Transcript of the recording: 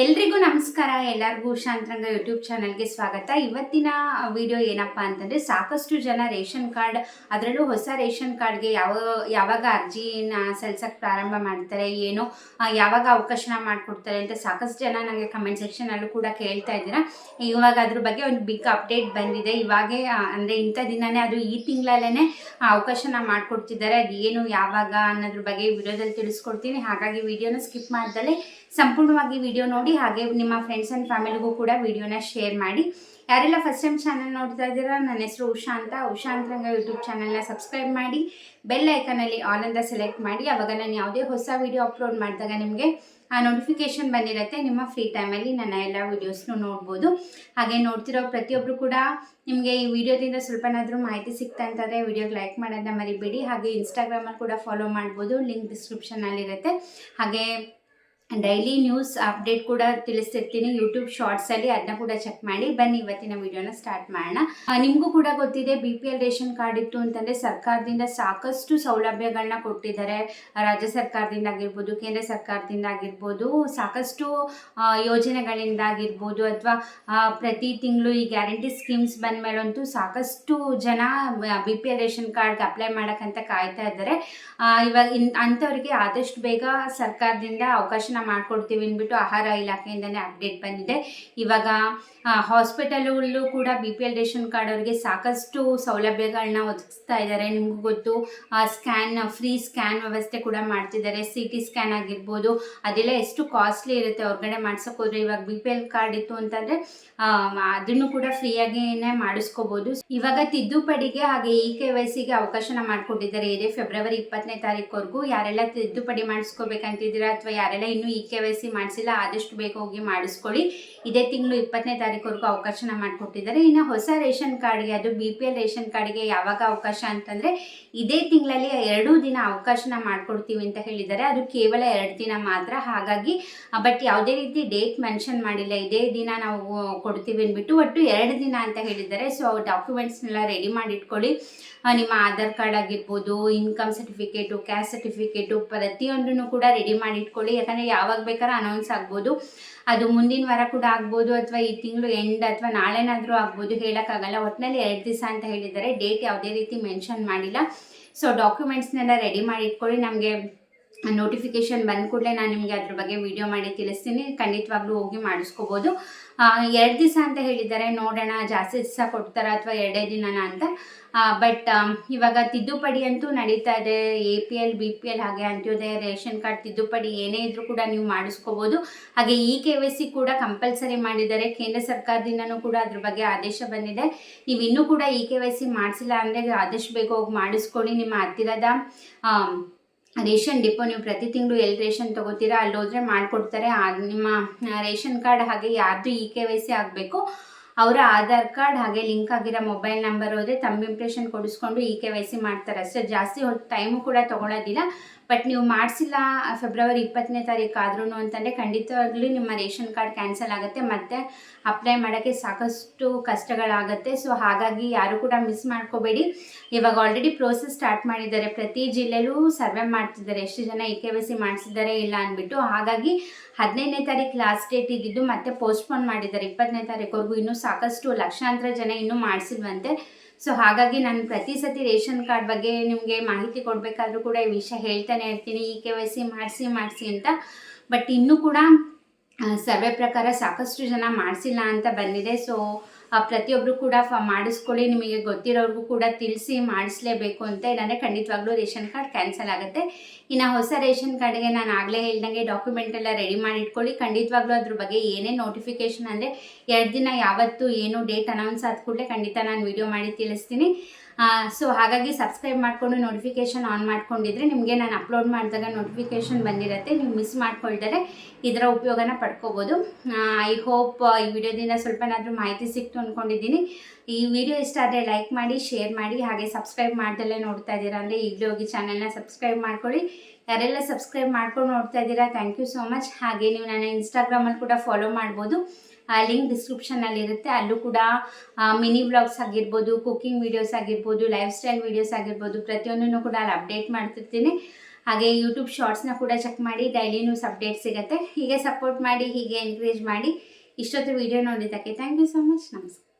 ಎಲ್ರಿಗೂ ನಮಸ್ಕಾರ, ಎಲ್ಲರಿಗೂ ಶಾಂತರಂಗ ಯೂಟ್ಯೂಬ್ ಚಾನಲ್ಗೆ ಸ್ವಾಗತ. ಇವತ್ತಿನ ವಿಡಿಯೋ ಏನಪ್ಪ ಅಂತಂದರೆ ಸಾಕಷ್ಟು ಜನ ರೇಷನ್ ಕಾರ್ಡ್, ಅದರಲ್ಲೂ ಹೊಸ ರೇಷನ್ ಕಾರ್ಡ್ಗೆ ಯಾವ, ಯಾವಾಗ ಅರ್ಜಿನ ಸಲ್ಸಕ್ಕೆ ಪ್ರಾರಂಭ ಮಾಡ್ತಾರೆ, ಏನು ಯಾವಾಗ ಅವಕಾಶನ ಮಾಡಿಕೊಡ್ತಾರೆ ಅಂತ ಸಾಕಷ್ಟು ಜನ ನನಗೆ ಕಮೆಂಟ್ ಸೆಕ್ಷನಲ್ಲೂ ಕೂಡ ಕೇಳ್ತಾ ಇದ್ದೀರಾ. ಇವಾಗ ಅದ್ರ ಬಗ್ಗೆ ಒಂದು ಬಿಗ್ ಅಪ್ಡೇಟ್ ಬಂದಿದೆ. ಇವಾಗೇ ಅಂದರೆ ಇಂಥ ದಿನನೇ ಅದು ಈ ತಿಂಗಳಲ್ಲೇ ಅವಕಾಶನ ಮಾಡಿಕೊಡ್ತಿದ್ದಾರೆ. ಅದು ಏನು, ಯಾವಾಗ ಅನ್ನೋದ್ರ ಬಗ್ಗೆ ವಿಡಿಯೋದಲ್ಲಿ ತಿಳಿಸ್ಕೊಡ್ತೀನಿ. ಹಾಗಾಗಿ ವಿಡಿಯೋನ ಸ್ಕಿಪ್ ಮಾಡ್ದಲೇ ಸಂಪೂರ್ಣವಾಗಿ ವಿಡಿಯೋ ಹಾಗೆ ನಿಮ್ಮ ಫ್ರೆಂಡ್ಸ್ ಆ್ಯಂಡ್ ಫ್ಯಾಮಿಲಿಗೂ ಕೂಡ ವಿಡಿಯೋನ ಶೇರ್ ಮಾಡಿ. ಯಾರೆಲ್ಲ ಫಸ್ಟ್ ಟೈಮ್ ಚಾನಲ್ ನೋಡ್ತಾ ಇದ್ದೀರಾ, ನನ್ನ ಹೆಸರು ಉಷಾ ಅಂತ. ಉಷಾ ಅಂತರಂಗ ಯೂಟ್ಯೂಬ್ ಚಾನಲ್ನ ಸಬ್ಸ್ಕ್ರೈಬ್ ಮಾಡಿ ಬೆಲ್ ಐಕನಲ್ಲಿ ಆಲ್ ಅಂತ ಸೆಲೆಕ್ಟ್ ಮಾಡಿ. ಅವಾಗ ನಾನು ಯಾವುದೇ ಹೊಸ ವಿಡಿಯೋ ಅಪ್ಲೋಡ್ ಮಾಡಿದಾಗ ನಿಮಗೆ, ಆ ನೋಟಿಫಿಕೇಶನ್ ಬಂದಿರುತ್ತೆ. ನಿಮ್ಮ ಫ್ರೀ ಟೈಮಲ್ಲಿ ನನ್ನ ಎಲ್ಲ ವೀಡಿಯೋಸ್ನು ನೋಡ್ಬೋದು. ಹಾಗೆ ನೋಡ್ತಿರೋ ಪ್ರತಿಯೊಬ್ಬರು ಕೂಡ ನಿಮಗೆ ಈ ವಿಡಿಯೋದಿಂದ ಸ್ವಲ್ಪನಾದರೂ ಮಾಹಿತಿ ಸಿಗ್ತಾ ಅಂತಂದರೆ ವಿಡಿಯೋಗೆ ಲೈಕ್ ಮಾಡೋದನ್ನ ಮರಿಬೇಡಿ. ಹಾಗೆ ಇನ್ಸ್ಟಾಗ್ರಾಮಲ್ಲಿ ಕೂಡ ಫಾಲೋ ಮಾಡ್ಬೋದು. ಲಿಂಕ್ ಡಿಸ್ಕ್ರಿಪ್ಷನಲ್ಲಿರುತ್ತೆ ಹಾಗೆ ಡೈಲಿ ನ್ಯೂಸ್ ಅಪ್ಡೇಟ್ ಕೂಡ ತಿಳಿಸ್ತಿರ್ತೀನಿ. ಯೂಟ್ಯೂಬ್ ಶಾರ್ಟ್ಸಲ್ಲಿ ಅದನ್ನ ಕೂಡ ಚೆಕ್ ಮಾಡಿ. ಬನ್ನಿ, ಇವತ್ತಿನ ವಿಡಿಯೋನ ಸ್ಟಾರ್ಟ್ ಮಾಡೋಣ. ನಿಮಗೂ ಕೂಡ ಗೊತ್ತಿದೆ B P L ration card ಇತ್ತು ಅಂತಂದರೆ ಸರ್ಕಾರದಿಂದ ಸಾಕಷ್ಟು ಸೌಲಭ್ಯಗಳನ್ನ ಕೊಟ್ಟಿದ್ದಾರೆ. ರಾಜ್ಯ ಸರ್ಕಾರದಿಂದ ಆಗಿರ್ಬೋದು, ಕೇಂದ್ರ ಸರ್ಕಾರದಿಂದ ಆಗಿರ್ಬೋದು, ಸಾಕಷ್ಟು ಯೋಜನೆಗಳಿಂದ ಆಗಿರ್ಬೋದು ಅಥವಾ ಪ್ರತಿ ತಿಂಗಳು ಈ ಗ್ಯಾರಂಟಿ ಸ್ಕೀಮ್ಸ್ ಬಂದ ಮೇಲಂತೂ ಸಾಕಷ್ಟು ಜನ ಬಿ ಪಿ ಎಲ್ ರೇಷನ್ ಕಾರ್ಡ್ಗೆ ಅಪ್ಲೈ ಮಾಡೋಕ್ಕಂತ ಕಾಯ್ತಾ ಇದ್ದಾರೆ. ಇವಾಗ ಇನ್, ಅಂಥವ್ರಿಗೆ ಆದಷ್ಟು ಬೇಗ ಸರ್ಕಾರದಿಂದ ಅವಕಾಶನ ಮಾಡಿಕೊಡ್ತೀವಿ ಅಂದ್ಬಿಟ್ಟು ಆಹಾರ ಇಲಾಖೆಯಿಂದನೇ ಅಪ್ಡೇಟ್ ಬಂದಿದೆ. ಇವಾಗ ಹಾಸ್ಪಿಟಲಲ್ಲೂ ಕೂಡ B P L ration card ಅವರಿಗೆ ಸಾಕಷ್ಟು ಸೌಲಭ್ಯಗಳನ್ನ ಒದಗಿಸ್ತಾ ಇದ್ದಾರೆ ನಿಮಗೂ ಗೊತ್ತು ಸ್ಕ್ಯಾನ್ ಫ್ರೀ ಸ್ಕ್ಯಾನ್ ವ್ಯವಸ್ಥೆ ಕೂಡ ಮಾಡ್ತಿದ್ದಾರೆ ಸಿ ಟಿ ಸ್ಕ್ಯಾನ್ ಆಗಿರ್ಬೋದು, ಅದೆಲ್ಲ ಎಷ್ಟು ಕಾಸ್ಟ್ಲಿ ಇರುತ್ತೆ ಹೊರಗಡೆ ಹೋದ್ರೆ. ಇವಾಗ ಬಿ ಪಿ ಎಲ್ ಕಾರ್ಡ್ ಇತ್ತು ಅಂತಂದ್ರೆ ಅದನ್ನು ಕೂಡ ಫ್ರೀಯಾಗಿನೇ ಮಾಡಿಸ್ಕೋಬೋದು. ಇವಾಗ ತಿದ್ದುಪಡಿಗೆ ಹಾಗೆ ಇ ಕೆ ವೈ ಸಿಗೆ ಅವಕಾಶನ ಮಾಡಿಕೊಟ್ಟಿದ್ದಾರೆ. ಇದೇ ಫೆಬ್ರವರಿ ಇಪ್ಪತ್ತನೇ ತಾರೀಕುವರೆಗೂ ಯಾರೆಲ್ಲ ತಿದ್ದುಪಡಿ ಮಾಡಿಸ್ಕೋಬೇಕಂತಿದ್ದೀರಾ ಅಥವಾ ಯಾರೆಲ್ಲ ಇನ್ನೂ ಇ ಕೆ ವೈ ಸಿ ಮಾಡಿಸಿಲ್ಲ, ಆದಷ್ಟು ಬೇಗ ಹೋಗಿ ಮಾಡಿಸ್ಕೊಳ್ಳಿ. ಇದೇ ತಿಂಗಳು ಇಪ್ಪತ್ತನೇ ತಾರೀಕುವರೆಗೂ ಅವಕಾಶನ ಮಾಡಿಕೊಟ್ಟಿದ್ದಾರೆ. ಇನ್ನು ಹೊಸ ರೇಷನ್ ಕಾರ್ಡ್ಗೆ, ಅದು ಬಿ ಪಿ ಎಲ್ ರೇಷನ್ ಕಾರ್ಡ್ಗೆ ಯಾವಾಗ ಅವಕಾಶ ಅಂತಂದರೆ ಇದೇ ತಿಂಗಳಲ್ಲಿ ಎರಡೂ ದಿನ ಅವಕಾಶನ ಮಾಡಿಕೊಡ್ತೀವಿ ಅಂತ ಹೇಳಿದ್ದಾರೆ. ಅದು ಕೇವಲ ಎರಡು ದಿನ ಮಾತ್ರ. ಹಾಗಾಗಿ ಬಟ್ ಯಾವುದೇ ರೀತಿ ಡೇಟ್ ಮೆನ್ಷನ್ ಮಾಡಿಲ್ಲ. ಇದೇ ದಿನ ನಾವು ಕೊಡ್ತೀವಿ ಅಂದ್ಬಿಟ್ಟು ಒಟ್ಟು ಎರಡು ದಿನ ಅಂತ ಹೇಳಿದ್ದಾರೆ. ಸೊ ಡಾಕ್ಯುಮೆಂಟ್ಸ್ನೆಲ್ಲ ರೆಡಿ ಮಾಡಿ ಇಟ್ಕೊಳ್ಳಿ ನಿಮ್ಮ ಆಧಾರ್ ಕಾರ್ಡ್ ಆಗಿರ್ಬೋದು, ಇನ್ಕಮ್ ಸರ್ಟಿಫಿಕೇಟು, ಕ್ಯಾಸ್ಟ್ ಸರ್ಟಿಫಿಕೇಟು ಪ್ರತಿಯೊಂದನ್ನು ಕೂಡ ರೆಡಿ ಮಾಡಿ ಇಟ್ಕೊಳ್ಳಿ ಯಾಕಂದರೆ ಯಾವಾಗ ಬೇಕಾದ್ರೆ ಅನೌನ್ಸ್ ಆಗ್ಬೋದು. ಅದು ಮುಂದಿನ ವಾರ ಕೂಡ ಆಗ್ಬೋದು ಅಥವಾ ಈ ತಿಂಗಳು ಎಂಡ್ ಅಥವಾ ನಾಳೆನಾದರೂ ಆಗ್ಬೋದು ಹೇಳೋಕ್ಕಾಗಲ್ಲ. ಒಟ್ಟಿನಲ್ಲಿ ಎರಡು ದಿವಸ ಅಂತ ಹೇಳಿದ್ದಾರೆ ಡೇಟ್ ಯಾವುದೇ ರೀತಿ ಮೆನ್ಷನ್ ಮಾಡಿಲ್ಲ. ಸೊ ಡಾಕ್ಯುಮೆಂಟ್ಸ್ನೆಲ್ಲ ರೆಡಿ ಮಾಡಿ ಇಟ್ಕೊಳ್ಳಿ. ನಮಗೆ ನೋಟಿಫಿಕೇಶನ್ ಬಂದ ಕೂಡಲೇ ನಾನು ನಿಮಗೆ ಅದ್ರ ಬಗ್ಗೆ ವಿಡಿಯೋ ಮಾಡಿ ತಿಳಿಸ್ತೀನಿ. ಖಂಡಿತವಾಗ್ಲೂ ಹೋಗಿ ಮಾಡಿಸ್ಕೋಬೋದು. ಎರಡು ದಿವಸ ಅಂತ ಹೇಳಿದ್ದಾರೆ, ನೋಡೋಣ, ಜಾಸ್ತಿ ದಿವಸ ಕೊಡ್ತಾರ ಅಥವಾ ಎರಡೇ ದಿನನ ಅಂತ. ಬಟ್ ಇವಾಗ ತಿದ್ದುಪಡಿ ಅಂತೂ ನಡೀತಾ ಇದೆ. A P L B P L ಹಾಗೆ ಅಂತ್ಯೋದಯ ರೇಷನ್ ಕಾರ್ಡ್ ತಿದ್ದುಪಡಿ ಏನೇ ಇದ್ರೂ ಕೂಡ ನೀವು ಮಾಡಿಸ್ಕೋಬೋದು. ಹಾಗೆ ಇ ಕೆ ವೈ ಸಿ ಕೂಡ ಕಂಪಲ್ಸರಿ ಮಾಡಿದ್ದಾರೆ. ಕೇಂದ್ರ ಸರ್ಕಾರದಿಂದನೂ ಕೂಡ ಅದ್ರ ಬಗ್ಗೆ ಆದೇಶ ಬಂದಿದೆ. ನೀವು ಇನ್ನೂ ಕೂಡ ಇ ಕೆ ವೈ ಸಿ ಮಾಡಿಸಿಲ್ಲ ಅಂದರೆ ಆದಷ್ಟು ಬೇಗ ಹೋಗಿ ಮಾಡಿಸ್ಕೊಳ್ಳಿ. ನಿಮ್ಮ ಹತ್ತಿರದ ರೇಷನ್ ಡಿಪೋ ನೀವು ಪ್ರತಿ ತಿಂಗಳು ಎಲ್ಲಿ ರೇಷನ್ ತಗೋತೀರಾ ಅಲ್ಲಿ ಹೋದ್ರೆ ಮಾಡಿಕೊಡ್ತಾರೆ ನಿಮ್ಮ ರೇಷನ್ ಕಾರ್ಡ್ ಹಾಗೆ ಯಾರ್ದು ಇ ಕೆ ವೈ ಸಿ ಆಗಬೇಕು. ಅವರ ಆಧಾರ್ ಕಾರ್ಡ್ ಹಾಗೆ ಲಿಂಕ್ ಆಗಿರೋ ಮೊಬೈಲ್ ನಂಬರ್ ಹೋದರೆ ತಮ್ಮ ಇಂಪ್ರೆಷನ್ ಕೊಡಿಸ್ಕೊಂಡು ಇ ಕೆ ವೈ ಸಿ ಮಾಡ್ತಾರೆ. ಅಷ್ಟೇ ಜಾಸ್ತಿ ಹೊತ್ತು ಟೈಮು ಕೂಡ ತೊಗೊಳೋದಿಲ್ಲ. ಬಟ್ ನೀವು ಮಾಡಿಸಿಲ್ಲ ಫೆಬ್ರವರಿ ಇಪ್ಪತ್ತನೇ ತಾರೀಕು ಆದ್ರೂ ಅಂತಂದರೆ ಖಂಡಿತವಾಗ್ಲೂ ನಿಮ್ಮ ರೇಷನ್ ಕಾರ್ಡ್ ಕ್ಯಾನ್ಸಲ್ ಆಗುತ್ತೆ. ಮತ್ತು ಅಪ್ಲೈ ಮಾಡೋಕ್ಕೆ ಸಾಕಷ್ಟು ಕಷ್ಟಗಳಾಗುತ್ತೆ. ಸೊ ಹಾಗಾಗಿ ಯಾರು ಕೂಡ ಮಿಸ್ ಮಾಡ್ಕೋಬೇಡಿ. ಇವಾಗ ಆಲ್ರೆಡಿ ಪ್ರೋಸೆಸ್ ಸ್ಟಾರ್ಟ್ ಮಾಡಿದ್ದಾರೆ. ಪ್ರತಿ ಜಿಲ್ಲೆಲೂ ಸರ್ವೆ ಮಾಡ್ತಿದ್ದಾರೆ. ಎಷ್ಟು ಜನ ಇ ಕೆ ವೈ ಸಿ ಮಾಡಿಸಿದ್ದಾರೆ ಇಲ್ಲ ಅಂದ್ಬಿಟ್ಟು. ಹಾಗಾಗಿ ಹದಿನೈದನೇ ತಾರೀಕು ಲಾಸ್ಟ್ ಡೇಟ್ ಇದ್ದಿದ್ದು ಮತ್ತೆ ಪೋಸ್ಟ್ಪೋನ್ ಮಾಡಿದ್ದಾರೆ. ಇಪ್ಪತ್ತನೇ ತಾರೀಕುವರೆಗೂ ಇನ್ನೂ ಸಾಕಷ್ಟು ಲಕ್ಷಾಂತರ ಜನ ಇನ್ನೂ ಮಾಡಿಸಿಲ್ವಂತೆ. ಸೊ ಹಾಗಾಗಿ ನಾನು ಪ್ರತಿ ಸತಿ ರೇಷನ್ ಕಾರ್ಡ್ ಬಗ್ಗೆ ನಿಮಗೆ ಮಾಹಿತಿ ಕೊಡಬೇಕಾದ್ರೂ ಕೂಡ ಈ ವಿಷಯ ಹೇಳ್ತಾನೆ ಇರ್ತೀನಿ. ಈ ಕೆ ವೈ ಸಿ ಮಾಡಿಸಿ ಮಾಡಿಸಿ ಅಂತ. ಬಟ್ ಇನ್ನೂ ಕೂಡ ಸರ್ವೆ ಪ್ರಕಾರ ಸಾಕಷ್ಟು ಜನ ಮಾಡಿಸಿಲ್ಲ ಅಂತ ಬಂದಿದೆ. ಸೊ ಪ್ರತಿಯೊಬ್ಬರು ಕೂಡ ಫ, ಮಾಡಿಸ್ಕೊಳ್ಳಿ, ನಿಮಗೆ ಗೊತ್ತಿರೋರ್ಗೂ ಕೂಡ ತಿಳಿಸಿ ಮಾಡಿಸ್ಲೇಬೇಕು ಅಂತ ಇಲ್ಲಾಂದರೆ ಖಂಡಿತವಾಗ್ಲೂ ರೇಷನ್ ಕಾರ್ಡ್ ಕ್ಯಾನ್ಸಲ್ ಆಗುತ್ತೆ. ಇನ್ನು ಹೊಸ ರೇಷನ್ ಕಾರ್ಡ್ಗೆ ನಾನು ಆಗಲೇ ಹೇಳ್ದಂಗೆ ಡಾಕ್ಯುಮೆಂಟ್ ಎಲ್ಲ ರೆಡಿ ಮಾಡಿ ಇಟ್ಕೊಳ್ಳಿ ಖಂಡಿತವಾಗ್ಲೂ ಅದ್ರ ಬಗ್ಗೆ ಏನೇ ನೋಟಿಫಿಕೇಶನ್ ಅಂದರೆ ಎರಡು ದಿನ ಯಾವತ್ತು ಏನು ಡೇಟ್ ಅನೌನ್ಸ್ ಆದ ಕೂಡಲೇ ಖಂಡಿತ ನಾನು ವಿಡಿಯೋ ಮಾಡಿ ತಿಳಿಸ್ತೀನಿ. ಸೊ ಹಾಗಾಗಿ ಸಬ್ಸ್ಕ್ರೈಬ್ ಮಾಡಿಕೊಂಡು ನೋಟಿಫಿಕೇಷನ್ ಆನ್ ಮಾಡ್ಕೊಂಡಿದ್ರೆ ನಿಮಗೆ ನಾನು ಅಪ್ಲೋಡ್ ಮಾಡಿದಾಗ ನೋಟಿಫಿಕೇಷನ್ ಬಂದಿರುತ್ತೆ. ನೀವು ಮಿಸ್ ಮಾಡ್ಕೊಳ್ತಾರೆ ಇದರ ಉಪಯೋಗನ ಪಡ್ಕೋಬೋದು. ಐ ಹೋಪ್ ಈ ವಿಡಿಯೋದಿಂದ ಸ್ವಲ್ಪನಾದರೂ ಮಾಹಿತಿ ಸಿಕ್ತು ಅಂದ್ಕೊಂಡಿದ್ದೀನಿ ಈ ವಿಡಿಯೋ ಇಷ್ಟ ಆದರೆ ಲೈಕ್ ಮಾಡಿ ಶೇರ್ ಮಾಡಿ, ಹಾಗೆ ಸಬ್ಸ್ಕ್ರೈಬ್ ಮಾಡ್ದಲ್ಲೇ ನೋಡ್ತಾ ಇದ್ದೀರಾ ಅಂದರೆ ಈಗಲೇ ಹೋಗಿ ಚಾನಲ್ನ ಸಬ್ಸ್ಕ್ರೈಬ್ ಮಾಡ್ಕೊಳ್ಳಿ. ಯಾರೆಲ್ಲ ಸಬ್ಸ್ಕ್ರೈಬ್ ಮಾಡ್ಕೊಂಡು ನೋಡ್ತಾ ಇದ್ದೀರಾ ಥ್ಯಾಂಕ್ ಯು ಸೋ ಮಚ್ ಹಾಗೆ ನೀವು ನನ್ನ ಇನ್ಸ್ಟಾಗ್ರಾಮಲ್ಲಿ ಕೂಡ ಫಾಲೋ ಮಾಡ್ಬೋದು. ಲಿಂಕ್ ಡಿಸ್ಕ್ರಿಪ್ಷನಲ್ಲಿ ಇರುತ್ತೆ. ಅಲ್ಲೂ ಕೂಡ ಮಿನಿ ವ್ಲಾಗ್ಸ್ ಆಗಿರ್ಬೋದು ಕುಕಿಂಗ್ ವೀಡಿಯೋಸ್ ಆಗಿರ್ಬೋದು ಲೈಫ್ ಸ್ಟೈಲ್ ವೀಡಿಯೋಸ್ ಆಗಿರ್ಬೋದು, ಪ್ರತಿಯೊಂದನ್ನು ಕೂಡ ಅಲ್ಲಿ ಅಪ್ಡೇಟ್ ಮಾಡ್ತಿರ್ತೀನಿ. ಹಾಗೆ ಯೂಟ್ಯೂಬ್ ಶಾರ್ಟ್ಸ್ನ ಕೂಡ ಚೆಕ್ ಮಾಡಿ ಡೈಲಿ ನ್ಯೂಸ್ ಅಪ್ಡೇಟ್ ಸಿಗುತ್ತೆ. ಹೀಗೆ ಸಪೋರ್ಟ್ ಮಾಡಿ, ಹೀಗೆ ಎನ್ಕರೇಜ್ ಮಾಡಿ, ಇಷ್ಟೊತ್ತು ವಿಡಿಯೋ ನೋಡಿದ್ದಕ್ಕೆ ಥ್ಯಾಂಕ್ ಯು ಸೊ ಮಚ್ ನಮಸ್ಕಾರ.